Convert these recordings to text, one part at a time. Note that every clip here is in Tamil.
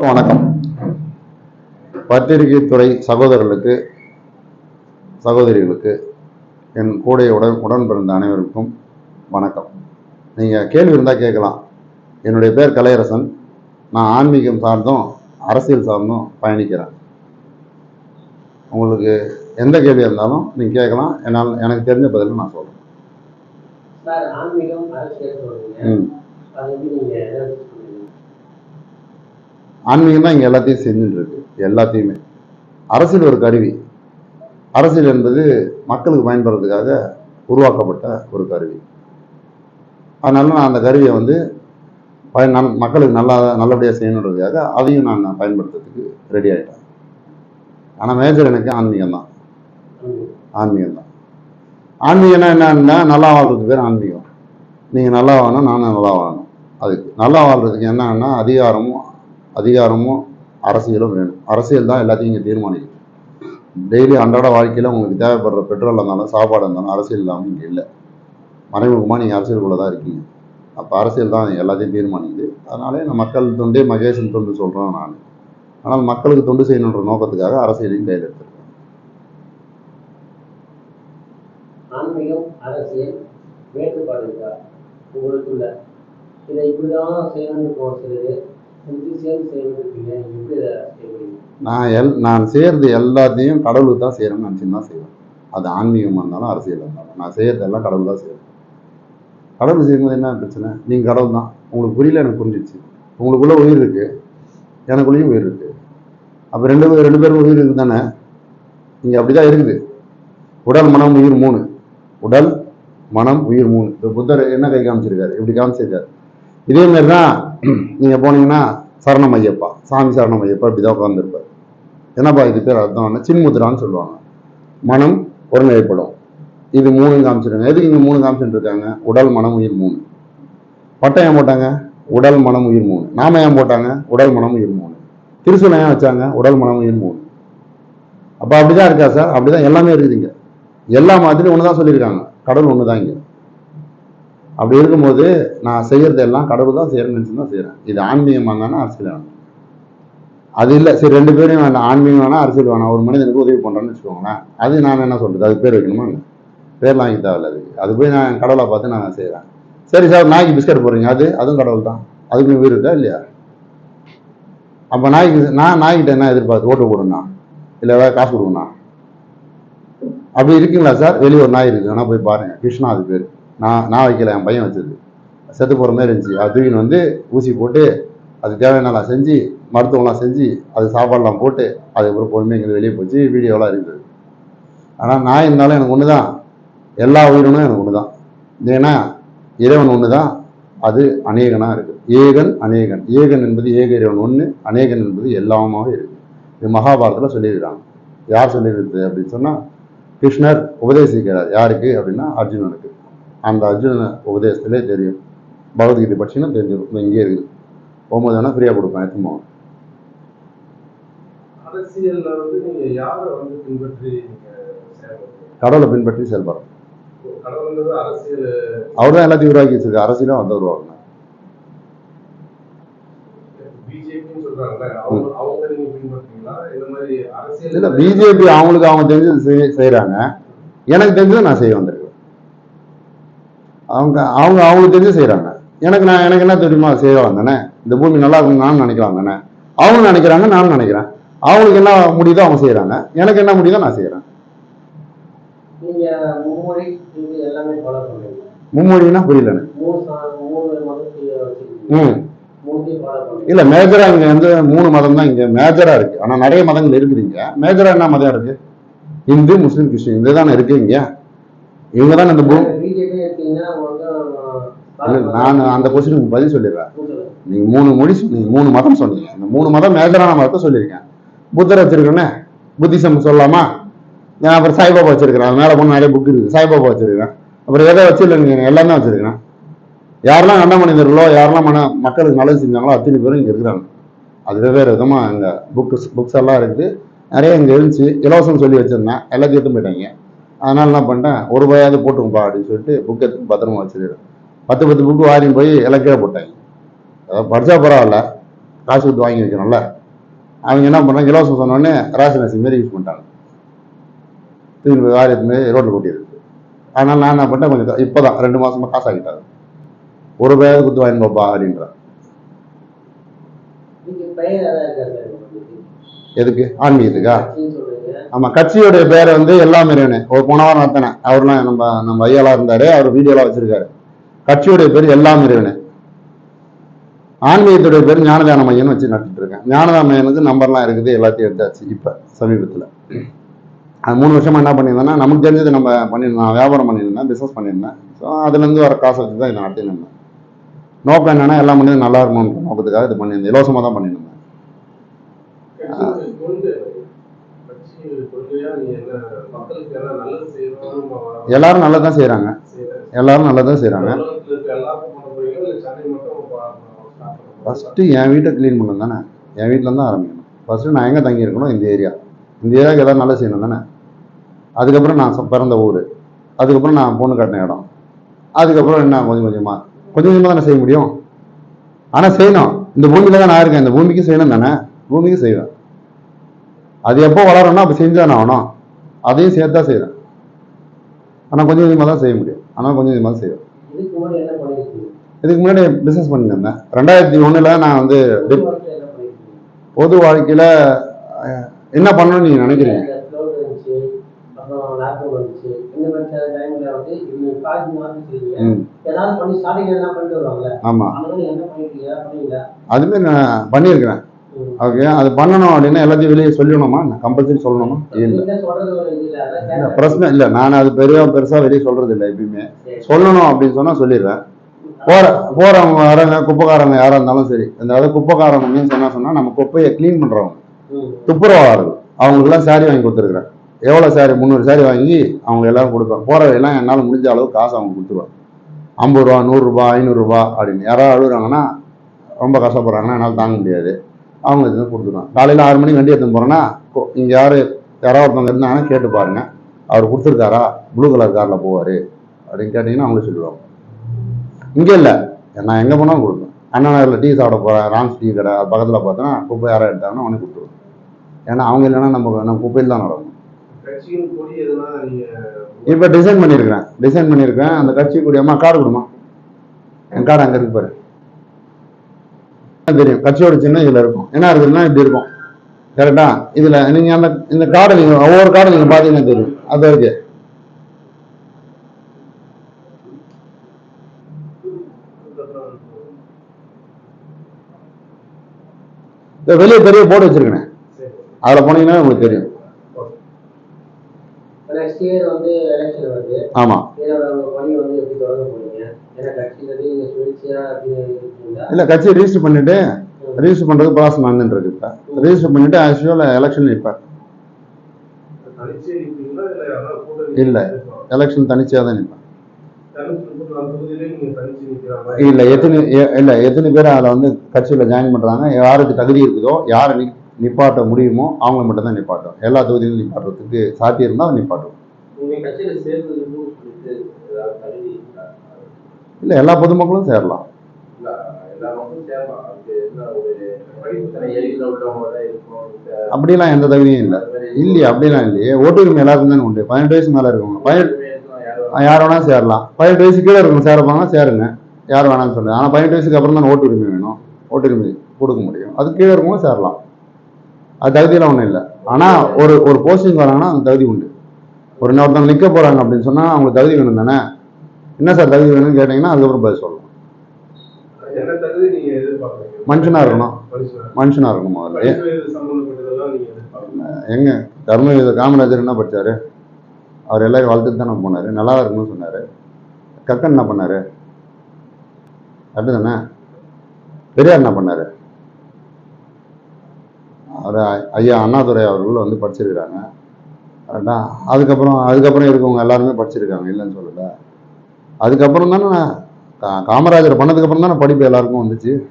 வணக்கம். பத்திரிகை துறை சகோதரர்களுக்கு சகோதரிகளுக்கு என் கூடைய உடன் பிறந்த அனைவருக்கும் வணக்கம். நீங்கள் கேள்வி இருந்தால் கேட்கலாம். என்னுடைய பேர் கலையரசன். நான் ஆன்மீகம் சார்ந்தும் அரசியல் சார்ந்தும் பயணிக்கிறேன். உங்களுக்கு எந்த கேள்வி இருந்தாலும் நீங்கள் கேட்கலாம். என்னால் எனக்கு தெரிஞ்ச பதில் நான் சொல்கிறேன் ம் அது வந்து நீங்க எதை வச்சு சொல்றீங்க ஆன்மீகம் தான் இங்கே எல்லாத்தையும் செஞ்சுட்டு இருக்கு எல்லாத்தையுமே. அரசியல் ஒரு கருவி. அரசியல் என்பது மக்களுக்கு பயன்படுறதுக்காக உருவாக்கப்பட்ட ஒரு கருவி. அதனால நான் அந்த கருவியை வந்து பயன் நல் மக்களுக்கு நல்லா நல்லபடியாக செய்யணுன்றதுக்காக அதையும் நான் பயன்படுத்துறதுக்கு ரெடி ஆகிட்டேன் ஆனால் மேஜர் எனக்கு ஆன்மீகம் தான். ஆன்மீகம். ஆன்மீகம் தான் ஆன்மீகம்னா என்னன்னா நல்லா வாழ்றதுக்கு பேர் ஆன்மீகம். நீங்கள் நல்லா வாழணும் நானும் நல்லா வாழணும். அதுக்கு நல்லா வாழ்றதுக்கு என்னன்னா அதிகாரமும் அதிகாரமும் அரசியலும் வேணும். அரசியல் தான் எல்லாத்தையும் இங்கே தீர்மானிக்கும். டெய்லி அன்றாட வாழ்க்கையில் உங்களுக்கு தேவைப்படுற பெட்ரோல் இருந்தாலும் சாப்பாடு இருந்தாலும் அரசியல் இல்லாமல் இங்கே இல்லை. மறைமுகமாக நீங்கள் அரசியலுக்குள்ளே தான் இருக்கீங்க. அப்போ அரசியல் தான் எல்லாத்தையும் தீர்மானிக்குது. அதனாலே நான் மக்கள் தொண்டே மகேசன் தொண்டு சொல்கிறேன் நான். ஆனால் மக்களுக்கு தொண்டு செய்யணுன்ற நோக்கத்துக்காக அரசியலையும் கையில் எடுத்துருக்கேன் ஆன்மீகம் அரசியல் வேறுபாடு இருக்கா? உங்களுக்குள்ள. இதை இப்படிதான் செய்யணும்னு தோணுது நான் எல் நான் செய்கிறது எல்லாத்தையும் கடவுளுக்கு தான் செய்கிறேன்னு நினச்சின்னு தான் செய்வேன். அது ஆன்மீகமாக இருந்தாலும் அரசியல் இருந்தாலும். நான் செய்கிறதெல்லாம் கடவுள் தான் செய்வேன் கடவுள் செய்யும்போது என்ன பிரச்சனை? நீங்கள் கடவுள் தான். உங்களுக்கு புரியல எனக்கு புரிஞ்சிச்சு உங்களுக்குள்ள உயிர் இருக்குது எனக்குள்ளேயும் உயிர் இருக்குது அப்போ ரெண்டு பேர் ரெண்டு பேரும் உயிர் இருக்குது தானே? இங்கே அப்படி தான் இருக்குது. உடல் மனம் உயிர் மூணு. உடல் மனம் உயிர் மூணு. இப்போ புத்தர் என்ன கை காமிச்சிருக்காரு? இப்படி காமிச்சிருக்காரு. இதே மாதிரி தான் நீங்கள் போனீங்கன்னா சரணம் ஐயப்பா சாமி சரணம் ஐயப்பா இப்படி தான் உட்காந்துருப்பார் என்னப்பா இது பேர்? அர்த்தம் சின்முத்ரான்னு சொல்லுவாங்க. மனம் ஒருநிலைப்படும். இது மூணு காமிச்சிருக்காங்க எதுக்கு இங்கே மூணு காமிச்சுட்டு இருக்காங்க? உடல் மனம் உயிர் மூணு. பட்டம் ஏன் போட்டாங்க? உடல் மனம் உயிர் மூணு. நாம ஏன் போட்டாங்க? உடல் மனம் உயிர் மூணு. திருசூலம் ஏன் வச்சாங்க? உடல் மனம் உயிர் மூணு. அப்போ அப்படிதான் இருக்கா சார்? அப்படிதான் எல்லாமே இருக்குதுங்க. எல்லா மாதிரியும் ஒன்று தான் சொல்லியிருக்காங்க. கடவுள் ஒன்று தான் இங்கே. அப்படி இருக்கும்போது நான் செய்யறது எல்லாம் கடவுள் தான் செய்யறேன்னு நினச்சி தான் செய்கிறேன் இது ஆன்மீகமாக இருந்தானே அரசியல் வேணும். அது இல்லை சரி ரெண்டு பேரும் வேண்டாம். ஆன்மீகம் வேணாம் அரசியல் வேணாம். ஒரு மனிதனுக்கு உதவி பண்ணுறேன்னு வச்சுக்கோங்களேன். அது நான் என்ன சொல்றது? அதுக்கு பேர் வைக்கணுமா பேர்லாம் வாங்கி தேவையில்ல அதுக்கு. அது போய் நான் கடவுளை பார்த்து நான் செய்கிறேன் சரி சார் நாய்க்கு பிஸ்கட் போடுறீங்க. அது அதுவும் கடவுள் தான். அதுக்கு உயிர் இருக்கா இல்லையா? அப்போ நாய்க்கு நான் நாய்கிட்ட என்ன எதிர்பார்த்து? ஓட்டு போடுண்ணா? இல்லை ஏதாவது காசு கொடுங்கண்ணா? அப்படி இருக்குங்களா சார்? வெளியே ஒரு நாய் இருக்கு. வேணா போய் பாருங்க. கிருஷ்ணா அது பேர். நான் நான் வைக்கல என் பையன் வச்சது செத்து போகிற மாதிரி இருந்துச்சு. அது தூக்கின்னு வந்து ஊசி போட்டு அது தேவையானலாம் செஞ்சு மருத்துவம்லாம் செஞ்சு அது சாப்பாடுலாம் போட்டு அதுக்கப்புறம் பொறுமையாக இங்கே வெளியே போச்சு. வீடியோலாம் இருக்குது. ஆனால் நான் இருந்தாலும் எனக்கு ஒன்று தான். எல்லா உயிரினும் எனக்கு ஒன்று தான். ஏன்னா இறைவன் ஒன்று தான். அது அநேகனாக இருக்குது ஏகன் அநேகன். ஏகன் என்பது ஏக இறைவன் ஒன்று அநேகன் என்பது எல்லாமாக இருக்குது இது மகாபாரதத்தில் சொல்லியிருக்கிறாங்க. யார் சொல்லியிருக்குது அப்படின்னு சொன்னால் கிருஷ்ணர் உபதேசிக்கிறார். யாருக்கு? அப்படின்னா அர்ஜுனனுக்கு. அந்த அர்ஜுன உபதேசத்திலே தெரியும். பகவத்கீதை படிச்சுன்னா தெரிஞ்சிடும். இங்கே இருக்குது. போகும்போது வேணால் ஃப்ரீயாக கொடுப்பேன் எத்தனை போவோம் வந்து வந்து கடவுளை பின்பற்றி செயல்படுறோம். அவர் தான் எல்லாத்தையும் உருவாக்கி வச்சிருக்காரு. அரசியலும் தான் உருவாக்கணும் இல்லை பிஜேபி அவங்களுக்கு அவங்க தெரிஞ்சது செய்- செய்றாங்க. எனக்கு தெரிஞ்சதை நான் செய்ய வந்திருக்கேன். அவங்க அவங்க அவங்களுக்கு தெரிஞ்சு செய்கிறாங்க எனக்கு நான் எனக்கு என்ன தெரியுமா செய்யலாம் தானே? இந்த பூமி நல்லா இருக்கணும் நானும் நினைக்கலாம் தானே? அவங்க நினைக்கிறாங்க நானும் நினைக்கிறேன். அவங்களுக்கு என்ன முடியுதோ அவங்க செய்கிறாங்க எனக்கு என்ன முடியுதோ நான் செய்கிறேன் மும்மொழினா புரியல எனக்கு மூணு சா- மூணு மதத்தையும் வச்சிருக்கீங்க ம். இல்லை மேஜராக இங்கே வந்து மூணு மதம் தான் இங்கே மேஜராக இருக்குது ஆனால் நிறைய மதங்கள் இருக்குதுங்க மேஜராக என்ன மதம் இருக்குது இந்து முஸ்லீம் கிறிஸ்டின். இதுதானே இருக்கு இங்கே. இவங்க தான் இந்த பூ பிஜேபி எடுத்தீங்கன்னா அவங்க வந்து இல்லை நான் அந்த கொஸ்டினுக்கு பதில் சொல்லிடுறேன். நீங்கள் நீங்க மூணு மொழி சொன்னீங்க மூணு மதம் சொன்னீங்க. இந்த மூணு மதம் மேஜரான மதத்தை சொல்லியிருக்கேன். புத்தர் வச்சிருக்கேனே புத்திசம் சொல்லலாமா நான் அப்புறம் சாய்பாபா வச்சிருக்கிறேன் அது மேலே போன நிறைய புக் இருக்குது. சாய்பாபா வச்சிருக்கிறேன். அப்புறம் எதை வச்சிருக்கேன் எல்லாமே வச்சிருக்கிறேன். யாரெல்லாம் நல்ல மனிதர்களோ யாரெல்லாம் மன மக்களுக்கு நல்லது செஞ்சாங்களோ அத்தனை பேரும் இங்கே இருக்கிறாங்க. அது வெவ்வேறு விதமாக அங்கே புக்ஸ் புக்ஸ் எல்லாம் இருக்குது நிறைய இங்கே இருந்துச்சு. இலவசம் சொல்லி வச்சிருந்தேன். எல்லாத்தையும் எடுத்து போயிட்டாங்க. அதனால என்ன பண்ணிட்டேன் ஒரு ரூபாயாவது போட்டுங்கப்பா அப்படின்னு சொல்லிட்டு புக் எடுத்து பத்திரமா வச்சிருக்கேன் பத்து பத்து புக்கு வாரியும் போய் எல்லாம் கீழே போட்டாங்க அதாவது படிச்சா பரவாயில்ல காசு கொடுத்து வாங்கி வைக்கிறோம்ல அவங்க என்ன பண்ணுறாங்க இலவசம் சொன்னோடனே ரேஷன் அரிசி மாரி யூஸ் பண்ணிட்டாங்க. தூக்கி போய் வாரி மாரி ரோட்டில் கொட்டிடுது அதனால் நான் என்ன பண்ணிட்டேன் கொஞ்சம் இப்போ தான் ரெண்டு மாசமா காசு ஆகிட்டாங்க ஒரு பேர் குத்து வாங்கி பாப்பா அப்படின்ற இதுக்கு பெயர் எதாவது இருக்கா சார் உங்களுக்கு? எதுக்கு ஆன்மீகத்துக்கா ஆமாம் கட்சியோடைய பேரை வந்து எல்லா இறைவனே. ஒரு போன வாரம் நடத்தினே அவர்லாம் நம்ம நம்ம ஐயாலாம் இருந்தாரு அவர் வீடியோலாம் வச்சிருக்காரு. கட்சியோடைய பேர் எல்லாம் இறைவனே. ஆன்மீகத்துடைய பேர் ஞானதான மையம்னு வச்சு நடத்திட்டு இருக்கேன். ஞானதான மையனுக்கு நம்பர்லாம் இருக்குது எல்லாத்தையும் எடுத்தாச்சு இப்போ சமீபத்தில். அது மூணு வருஷமா என்ன பண்ணியிருந்தேன்னா நமக்கு தெரிஞ்சது நம்ம பண்ணியிருந்தோம். வியாபாரம் பண்ணியிருந்தேன் பிஸ்னஸ் பண்ணியிருந்தேன். ஸோ அதுலேருந்து வர காசை வச்சு தான் இதை நடத்தின்னு நோக்கம் என்னன்னா எல்லாம் பண்ணி நல்லா இருக்கணும்னு நோக்கத்துக்காக இது பண்ணியிருந்தேன். இலவசமாக தான் பண்ணியிருந்தேன். எல்லாரும் நல்லா தான் செய்கிறாங்க எல்லாரும் நல்லா தான் செய்கிறாங்க? ஃபஸ்ட்டு என் வீட்டை க்ளீன் பண்ணணும் தானே? என் வீட்டில் தான் ஆரம்பிக்கணும். ஃபஸ்ட்டு நான் எங்கே தங்கியிருக்கணும் இந்த ஏரியா இந்த ஏரியாவுக்கு எதாவது நல்லா செய்யணும் தானே? அதுக்கப்புறம் நான் பிறந்த ஊர். அதுக்கப்புறம் நான் பொண்ணு கட்டின இடம். அதுக்கப்புறம் என்ன கொஞ்சம் கொஞ்சமாக கொஞ்சம் கொஞ்சமாக தானே செய்ய முடியும்? ஆனால் செய்யணும். இந்த பூமியில் தான் நான் இருக்கேன். இந்த பூமிக்கு செய்யணும் தானே? பூமிக்கு செய்வேன். அது எப்போ வளரணும்னா அப்போ செஞ்சானே ஆகணும். அதையும் சேர்த்து தான் செய்கிறேன் ஆனால் கொஞ்சம் கொஞ்சமாக தான் செய்ய முடியும். ஆனால் கொஞ்சம் கொஞ்சமாக தான் செய்வேன். இதுக்கு முன்னாடி பிஸ்னஸ் பண்ணிட்டு இருந்தேன் ரெண்டாயிரத்தி ஒன்றில் நான் வந்து பொது வாழ்க்கையில என்ன பண்ணணும்னு நீங்கள் நினைக்கிறீங்க? அதுமாரி நான் பண்ணியிருக்கிறேன். ஓகே அது பண்ணணும் அப்படின்னா எல்லாத்தையும் வெளியே சொல்லணுமா கம்பல்சரி சொல்லணுமா? இல்லை. இல்ல. பிரச்சனை இல்லை. நான் அது பெரிய பெருசாக வெளியே சொல்கிறது இல்லை எப்பயுமே. சொல்லணும் அப்படின்னு சொன்னால் சொல்லிடுவேன் போகிற போகிறவங்க வரவங்க குப்பைக்காரங்க யாராக இருந்தாலும் சரி. இந்த அதாவது குப்பைக்காரங்க மீன்ஸ் என்ன சொன்னால் நம்ம குப்பையை க்ளீன் பண்ணுறவங்க. துப்புரவாளர்கள். அவங்களுக்குலாம் சாரி வாங்கி கொடுத்துருக்குறேன். எவ்வளோ சாரி முந்நூறு சாரி வாங்கி அவங்க எல்லாரும் கொடுப்பேன். போகிற எல்லாம் என்னால் முடிஞ்ச அளவு காசு அவங்க கொடுத்துருவேன் ஐம்பது ரூபா நூறுரூபா ஐநூறுரூபா அப்படின்னு யாராவது அழுகுறாங்கன்னா ரொம்ப கஷ்டப்படுறாங்கன்னா என்னால் தாங்க முடியாது. அவங்க இது கொடுத்துருவேன் காலையில் ஆறு மணிக்கு வண்டி எடுத்துன்னு போகிறேன்னா இங்கே யார் யாராவது ஒருத்தவங்க இருந்தாங்கன்னா கேட்டு பாருங்க. அவர் கொடுத்துருக்காரா? ப்ளூ கலர் காரில் போவார். அப்படின்னு கேட்டிங்கன்னா அவங்களே சொல்லுவாங்க இங்கே இல்லை. நான் எங்கே போனாலும் கொடுப்பேன். அண்ணா நகரில் டீ சாப்பிட போகிறேன் ராம்ஸ் டீ கடை அது பக்கத்தில் பார்த்தோன்னா குப்பை யாராவது எடுத்தாங்கன்னா உடனே கொடுத்துருவேன் ஏன்னா அவங்க இல்லைன்னா நம்ம நம்ம குப்பையில் தான் நடக்கும். இப்போ டிசைன் பண்ணியிருக்கிறேன். டிசைன் பண்ணியிருக்கேன் அந்த கட்சி கூடிய அம்மா கார்டு கொடுமா என் கார்டு அங்கே இருக்கு பாரு. தெரியும். கட்சியோட சின்ன இதில் இருக்கும். என்ன இருக்குதுன்னா இப்படி இருக்கும். கரெக்டா இதில் நீங்கள் அந்த இந்த கார்டை நீங்கள் ஒவ்வொரு கார்டு நீங்கள் பார்த்தீங்கன்னா தெரியும். அது இருக்கு. இந்த வெளியே பெரிய போட்டு வச்சிருக்கேன். அதில் போனீங்கன்னா உங்களுக்கு தெரியும். இருக்கீங்களா? இல்லை கட்சியை ரிஜிஸ்டர் பண்ணிட்டு ரிஜிஸ்டர் பண்ணுறதுக்கு ப்ராசஸ் நடந்துட்டு இருக்கு இப்போ. ரிஜிஸ்டர் பண்ணிட்டு ஆஸ் யூஸ்வல் எலெக்ஷன் நிற்பீங்களா இல்ல. எலெக்ஷன் தனிச்சையாக தான் நிற்பேன் இல்லை எத்தனை இல்லை எத்தனை பேர் அதில் வந்து கட்சியில் ஜாயின் பண்ணுறாங்க யாருக்கு தகுதி இருக்குதோ யாரை நிப்பாட்ட முடியுமோ அவங்கள மட்டும் தான் நிப்பாட்டும் எல்லா தொகுதியிலும் நிப்பாட்டுறதுக்கு சாத்தியம் இருந்தால் அதை நிப்பாட்டும்? இல்லை எல்லா பொதுமக்களும் சேரலாம். அப்படிலாம் எந்த தகுதியும் இல்லை. இல்லையே அப்படிலாம் இல்லையே. ஓட்டுரிமை எல்லாருக்கும் தானே உண்டு. பதினெட்டு வயசு மேலே இருக்கவங்க. பதினெட்டு யார் வேணாலும் சேரலாம். பதினெட்டு வயசு கீழே இருக்கவங்க சேரப்பாங்க சேருங்க. யார் வேணாம்னு சொல்லுங்க. ஆனால் பதினெட்டு வயசுக்கு அப்புறம் தான் ஓட்டுரிமை வேணும். ஓட்டுரிமை கொடுக்க முடியும். அது கீழே இருக்கவங்க சேரலாம். அது தகுதியெல்லாம் ஒன்றும் இல்லை. ஆனால் ஒரு ஒரு போஸ்டிங் வராங்கன்னா அந்த தகுதி உண்டு. ஒரு இன்னொருத்தவங்க நிற்க போகிறாங்க அப்படின்னு சொன்னால் அவங்களுக்கு தகுதி வேணும் தானே? என்ன சார் தகுதி வேணும்னு கேட்டிங்கன்னா அதுக்கப்புறம் பதில் சொல்லலாம் மனுஷனாக இருக்கணும். மனுஷனா? மனுஷனாக இருக்கணும் முதல்ல. எங்க? தர்மவீத காமராஜர் என்ன படிச்சாரு? அவர் எல்லாரும் வளர்த்துட்டு தானே போனார். நல்லா இருக்கணும்னு சொன்னார். கக்கன் என்ன பண்ணார்? அப்படிதானே? பெரியார் என்ன பண்ணார்? அவர் ஐயா அண்ணாதுரை அவர்கள் வந்து படிச்சிருக்கிறாங்க. கரெக்டா? அதுக்கப்புறம் அதுக்கப்புறம் இருக்கவங்க எல்லாருமே படிச்சிருக்காங்க இல்லைன்னு சொல்லல. அதுக்கப்புறம் தானே நான் கா- காமராஜர் பண்ணதுக்கப்புறம் தானே படிப்பு எல்லாருக்கும் வந்துச்சு.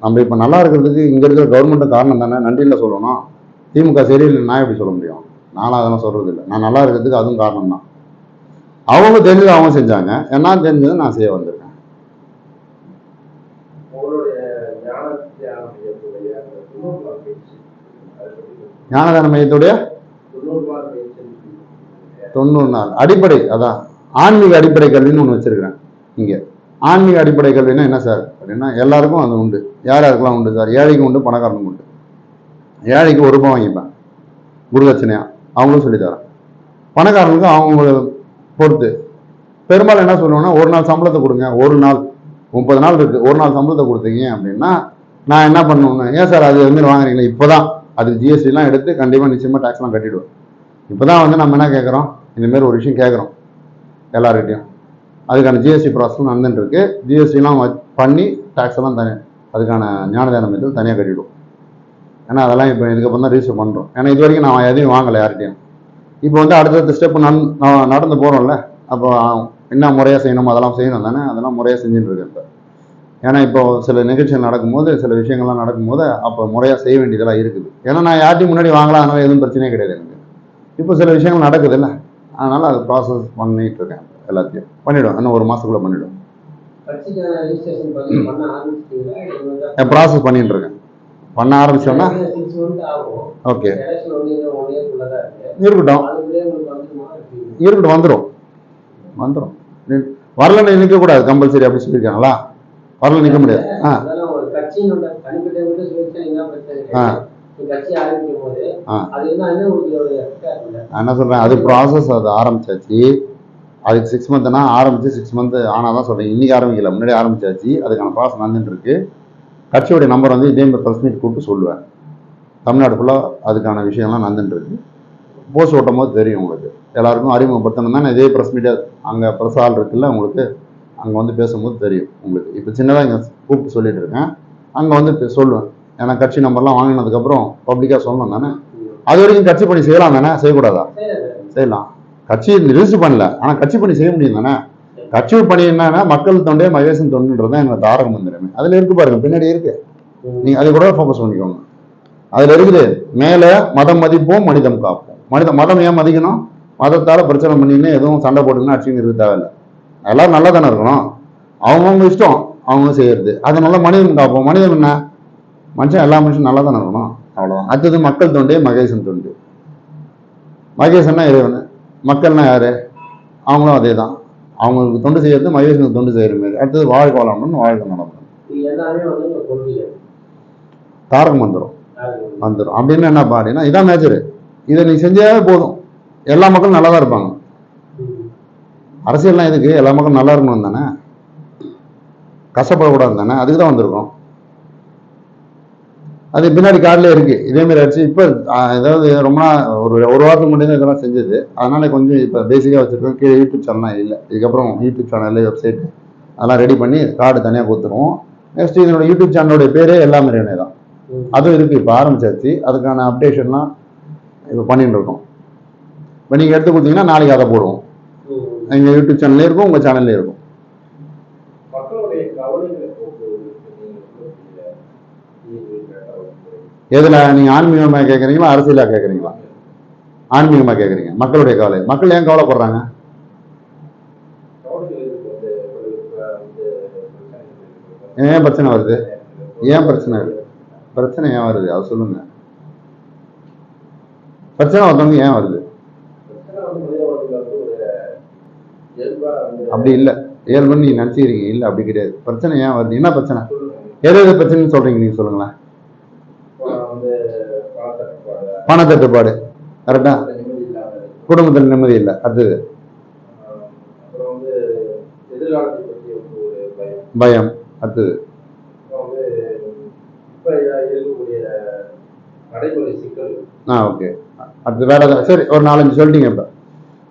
நம்ம இப்போ நல்லா இருக்கிறதுக்கு இங்கே இருக்கிற கவர்மெண்ட்டு காரணம் தானே? நன்றியில் சொல்லணும். திமுக சரியில்லை நான் எப்படி சொல்ல முடியும்? நானும் அதெல்லாம் சொல்கிறது இல்லை. நான் நல்லா இருக்கிறதுக்கு அதுவும் காரணம் தான் அவங்க தெரிஞ்சது அவங்க செஞ்சாங்க. என்ன தெரிஞ்சது நான் செய்ய வந்திருக்கேன் உங்களுடைய ஞான தியானம் செய்யக்கூடிய தொண்ணூறு நாள் பயிற்சி அதை பத்தி ஞானதான மையத்துடைய தொண்ணூறு நாள். அடிப்படை அதான். ஆன்மீக அடிப்படை கல்வின்னு ஒன்று வச்சிருக்கிறேன். இங்கே. ஆன்மீக அடிப்படை கல்வின்னா என்ன சார்? அப்படின்னா எல்லாருக்கும் அது உண்டு. யார் யாருக்கெல்லாம் உண்டு சார்? ஏழைக்கு உண்டு பணக்காரனுக்கு உண்டு. ஏழைக்கு ஒரு ரூபாய் வாங்கிப்பேன். குருதட்சணையா. அவங்களும் சொல்லித்தரேன் பணக்காரனுக்கு அவங்க பொறுத்து. பெரும்பாலும் என்ன சொல்லுவோம்னா ஒரு நாள் சம்பளத்தை கொடுங்க ஒரு நாள் முப்பது நாள் இருக்குது ஒரு நாள் சம்பளத்தை கொடுத்தீங்க அப்படின்னா நான் என்ன பண்ணணும்னு ஏன் சார் அது வந்து வாங்குறீங்களா? இப்போதான். அதுக்கு ஜிஎஸ்டிலாம் எடுத்து கண்டிப்பாக நிச்சயமாக டேக்ஸ்லாம் கட்டிவிடும் இப்போ தான் வந்து நம்ம என்ன கேட்குறோம் இந்தமாரி ஒரு விஷயம் கேட்குறோம் எல்லார்கிட்டையும். அதுக்கான ஜிஎஸ்டி ப்ராசஸ் நடந்துட்டு இருக்கு ஜிஎஸ்டிலாம் பண்ணி டேக்ஸ் எல்லாம் தனி அதுக்கான ஞானதான மையத்தில் தனியாக கட்டிவிடும் ஏன்னா அதெல்லாம் இப்போ இதுக்கப்புறம் தான் ரிஜிஸ்டர் பண்ணுறோம் ஏன்னா இது வரைக்கும் நான் எதையும் வாங்கலை யார்கிட்டையும். இப்போ வந்து அடுத்தடுத்த ஸ்டெப் நன் நான் நடந்து போகிறோம்ல அப்போ என்ன முறையாக செய்யணுமோ அதெல்லாம் செய்யணும் தானே? அதெல்லாம் முறையாக செஞ்சுட்டு இருக்கேன் இப்போ. ஏன்னா இப்போ சில நிகழ்ச்சிகள் நடக்கும்போது சில விஷயங்கள்லாம் நடக்கும்போது அப்போ முறையாக செய்ய வேண்டியதெல்லாம் இருக்குது. ஏன்னா நான் யார்ட்டையும் முன்னாடி வாங்கலாம் அதனால எதுவும் பிரச்சனையே கிடையாது எனக்கு. இப்போ சில விஷயங்கள் நடக்குது இல்லை அதனால அது ப்ராசஸ் பண்ணிட்டு இருக்கேன் எல்லாத்தையும். பண்ணிவிடுவேன் இன்னும் ஒரு மாசத்துக்குள்ள பண்ணிவிடுவேன் கட்சிக்கான ரெஜிஸ்ட்ரேஷன் பண்ணி பண்ண ஆரம்பிச்சிட்டீங்களா ப்ராசஸ் பண்ணிட்டு இருக்கேன் பண்ண ஆகும் ஓகே. இருக்கட்டும்? இருக்கட்டும் வந்துடும் வந்துடும் வரலன்னு நிற்கக்கூடாது கம்பல்சரி அப்படி சொல்லியிருக்காங்களா? வரல நிற்க முடியாது. ஆ. ஆ. என்ன சொல்கிறேன் அது ப்ராசஸ் அது ஆரம்பிச்சாச்சு. அதுக்கு சிக்ஸ் மந்த்னா ஆரம்பிச்சு சிக்ஸ் மந்த் ஆனால் தான் சொல்கிறேன் இன்றைக்கி ஆரம்பிக்கல முன்னாடி ஆரம்பிச்சாச்சு. அதுக்கான ப்ராசஸ் நடந்துட்டு இருக்கு. கட்சியோடைய நம்பர் வந்து இதே மாதிரி ப்ரெஸ் மீட் கூப்பிட்டு சொல்லுவேன். தமிழ்நாடு ஃபுல்லாக அதுக்கான விஷயம்லாம் நடந்துட்டு இருக்கு. போஸ்ட் ஓட்டும் போது தெரியும் உங்களுக்கு. எல்லாருக்கும் அறிமுகப்படுத்தணும் தான் இதே ப்ரெஸ் மீட் அங்கே ப்ரெஸ் ஹால் இருக்குல்ல உங்களுக்கு அங்கே வந்து பேசும்போது தெரியும் உங்களுக்கு. இப்போ சின்னதாக இங்கே கூப்பிட்டு சொல்லிட்டு இருக்கேன். அங்கே வந்து சொல்லுவேன். ஏன்னா கட்சி நம்பர்லாம் வாங்கினதுக்கப்புறம் பப்ளிக்காக சொல்லணும் தானே? அது வரைக்கும் கட்சி பணி செய்யலாம் தானே? செய்யக்கூடாதா? செய்யலாம். கட்சி ரிஜிஸ்டர் பண்ணல. ஆனா கட்சி பணி செய்ய முடியும் தானே? கட்சி பணி என்னன்னா மக்கள் தொண்டே மகேசன் தொண்டுன்றது தான் எங்களை தாரக மந்திரமே. அதுல இருக்கு பாருங்க பின்னாடி இருக்கு. நீங்க அதை கூட ஃபோக்கஸ் பண்ணிக்கோங்க. அதுல இருக்குது மேலே மதம் மதிப்போம் மனிதம் காப்போம். மனித மதம் ஏன் மதிக்கணும்? மதத்தால் பிரச்சனை பண்ணின்னு எதுவும் சண்டை போட்டுன்னு அடிச்சுன்னு இருக்க தேவையில்ல. எல்லாரும் நல்லா தானே இருக்கணும். அவங்கவுங்க இஷ்டம் அவங்க செய்யறது. அதனால மனிதன் காப்போம் மனிதன் என்ன? மனுஷன் எல்லா மனுஷனும் நல்லா தானே இருக்கணும்? அவ்வளவுதான். அடுத்தது மக்கள் தொண்டே மகேசன் தொண்டு. மகேசன்னா இறைவன். மக்கள்னா யாரு? அவங்களும் அதே தான் அவங்களுக்கு தொண்டு செய்யறது மகேசனுக்கு தொண்டு செய்யற மாதிரி. அடுத்தது வாழ்க வளமுடன் வாழ்க நலமுடன் இது எல்லாமே வந்து உங்க கொள்கையில தாரக மந்திரம் இருக்கு. வந்துடும் அப்படின்னு என்ன பாடினா இதான் மேஜரு இதை நீ செஞ்சாவே போதும். எல்லா மக்களும் நல்லா தான் இருப்பாங்க. அரசியல்லாம் எதுக்கு? எல்லா மக்களும் நல்லா இருக்கணும் தானே? கஷ்டப்படக்கூடாது தானே? அதுக்கு தான் வந்திருக்கோம். அது பின்னாடி கார்டில் இருக்குது இதே மாதிரி ஆச்சு. இப்போ ஏதாவது ரொம்ப நாள் ஒரு ஒரு வாரத்துக்கு முன்னாடி தான் இதெல்லாம் செஞ்சது. அதனால் கொஞ்சம் இப்போ பேசிக்காக வச்சுருக்கோம். கீழே யூடியூப் சேனல்லாம் இல்லை. இதுக்கப்புறம் யூடியூப் சேனல் வெப்சைட் அதெல்லாம் ரெடி பண்ணி கார்டு தனியாக கொடுத்துருவோம். நெக்ஸ்ட் இதனோட யூடியூப் சேனலோட பேரே எல்லாமே ரெனே தான் அதுவும் இருக்குது இப்போ ஆரம்பிச்சாச்சு. அதுக்கான அப்டேஷன்லாம் இப்போ பண்ணிட்டு இருக்கோம். இப்போ நீங்கள் எடுத்து கொடுத்தீங்கன்னா நாளைக்கு அதை போடுவோம். எங்கள் யூடியூப் சேனல்லே இருக்கும் உங்கள் சேனல்லே இருக்கும். எதில் நீங்கள் ஆன்மீகமாக கேட்குறீங்களா அரசியலாக கேட்குறீங்களா ஆன்மீகமாக கேட்குறீங்க மக்களுடைய கவலை. மக்கள் ஏன் கவலைப்படுறாங்க? ஏன் பிரச்சனை வருது? ஏன் பிரச்சனை பிரச்சனை ஏன் வருது? அது சொல்லுங்க. பிரச்சனை ஒருத்தவங்க ஏன் வருது பிரச்சனை வந்து மனித வாழ்க்கையில வந்து ஒரு இயல்பா வந்து அப்படி இல்லை. இயல்புன்னு நீங்கள் நினச்சிக்கிறீங்க. இல்லை அப்படி கிடையாது. பிரச்சனை ஏன் வருது? என்ன பிரச்சனை? எது எது பிரச்சனைன்னு சொல்கிறீங்க நீங்கள் சொல்லுங்களேன். பணத்தட்டுப்பாடு பண தட்டுப்பாடு கரெக்டா குடும்பத்தில் நிம்மதி இல்லை. அடுத்தது பயம். அடுத்தது ஆ ஓகே. அடுத்து வேற சரி ஒரு நாலஞ்சு சொல்லிட்டீங்க இப்போ.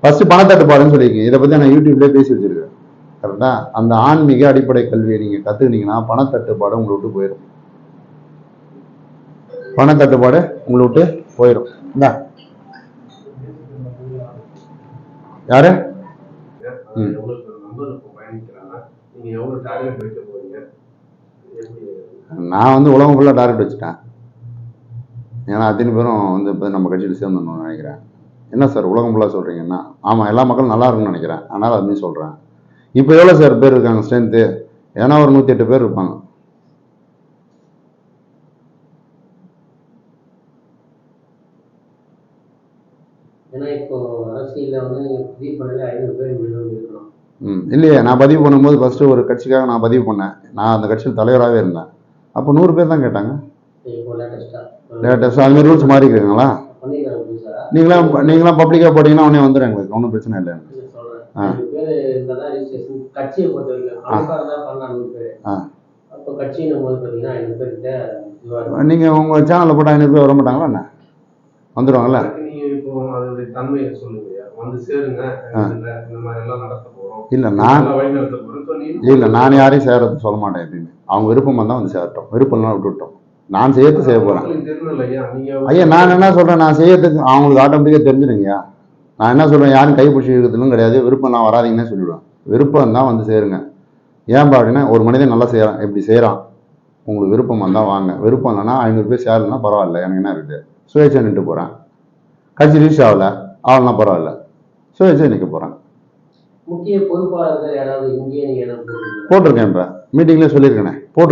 ஃபர்ஸ்ட் பணத்தட்டுப்பாடுன்னு சொல்லியிருக்கீங்க. இதை பற்றி நான் யூடியூப்லேயே பேசி வச்சிருக்கேன். கரெக்டா? அந்த ஆன்மீக அடிப்படை கல்வியை நீங்கள் கத்துக்கிட்டீங்கன்னா பணத்தட்டுப்பாடு உங்களை விட்டு போயிடும் பணத்தட்டுப்பாடு உங்களை விட்டு போயிடும் இந்தா. யாரு? நான் வந்து உலகம் ஃபுல்லாக டார்கெட் வச்சுட்டேன். ஏன்னா அத்தனை பேரும் வந்து இப்போ நம்ம கட்சியில் சேர்ந்துடணும்னு நினைக்கிறேன். என்ன சார் உலகம் ஃபுல்லாக சொல்கிறீங்கன்னா ஆமாம் எல்லா மக்களும் நல்லா இருக்கும்னு நினைக்கிறேன். அதனால் அதுன்னு சொல்கிறேன் இப்போ எவ்வளோ சார் பேர் இருக்காங்க ஸ்ட்ரென்த்து ஏன்னா ஒரு நூற்றி எட்டு பேர் இருப்பாங்க. ம் இல்லையே நான் பதிவு பண்ணும்போது ஃபஸ்ட்டு ஒரு கட்சிக்காக நான் பதிவு பண்ணேன். நான் அந்த கட்சியில் தலைவராகவே இருந்தேன். அப்போ நூறு பேர் தான் கேட்டாங்க. லேட்டஸ்ட்டாக அதுமாதிரி ரூல்ஸ் மாறிக்கிறீங்களா நீங்களாம் நீங்களாம் பப்ளிக்காக போட்டிங்கன்னா உடனே வந்துடும் எங்களுக்கு. ஒன்றும் பிரச்சனை இல்லை எனக்கு. ஆ. தான் கட்சியை பொறுத்த வரைக்கும் ஆ. போது பார்த்தீங்கன்னா ஐநூறு பேர்கிட்ட நீங்கள் உங்கள் சேனலில் போட்டால் ஐநூறு பேர் வர மாட்டாங்களா என்ன? வந்துடுவாங்கல்ல அதுக்கு நீங்க இப்போ அதோடைய தன்மையை சொல்லுங்க வந்து சேருங்க இதுல இந்த மாதிரி எல்லாம் நடத்த இல்லை நான் இல்லை நான் யாரையும் சேரத்து சொல்ல மாட்டேன் எப்பயுமே. அவங்க விருப்பம் வந்தால் வந்து சேரட்டும். விருப்பம் இல்லைனா விட்டுவிட்டோம் நான் செய்யறது செய்ய தெரியணும் ஐயா நான் என்ன சொல்கிறேன் நான் செய்யறதுக்கு அவங்களுக்கு ஆட்டோமேட்டிக்காக தெரிஞ்சிடுங்கய்யா நான் என்ன சொல்கிறேன் யாரும் கைப்பிடிச்சி இருக்கிறதுலும் கிடையாது. விருப்பம் நான் வராதீங்கன்னு சொல்லிவிடுவேன் விருப்பம் தான் வந்து சேருங்க. ஏன்பா அப்படின்னா ஒரு மனிதன் நல்லா செய்கிறான் எப்படி செய்கிறான் உங்களுக்கு விருப்பம் வந்தால் வாங்க. விருப்பம் இல்லைன்னா ஐநூறு பேர் சேரலன்னா பரவாயில்ல. எனக்கு என்ன இருக்குது சுயேட்சை நின்று போகிறேன் கட்சி ரீச் ஆகலை. ஆகலன்னா பரவாயில்ல. சுயேட்சை நிற்க போகிறேன் முக்கிய பொறுப்பாளர்கள் யாராவது நீங்கள் போட்டிருக்கேன் இப்போ. மீட்டிங்லேயே சொல்லியிருக்கேனே.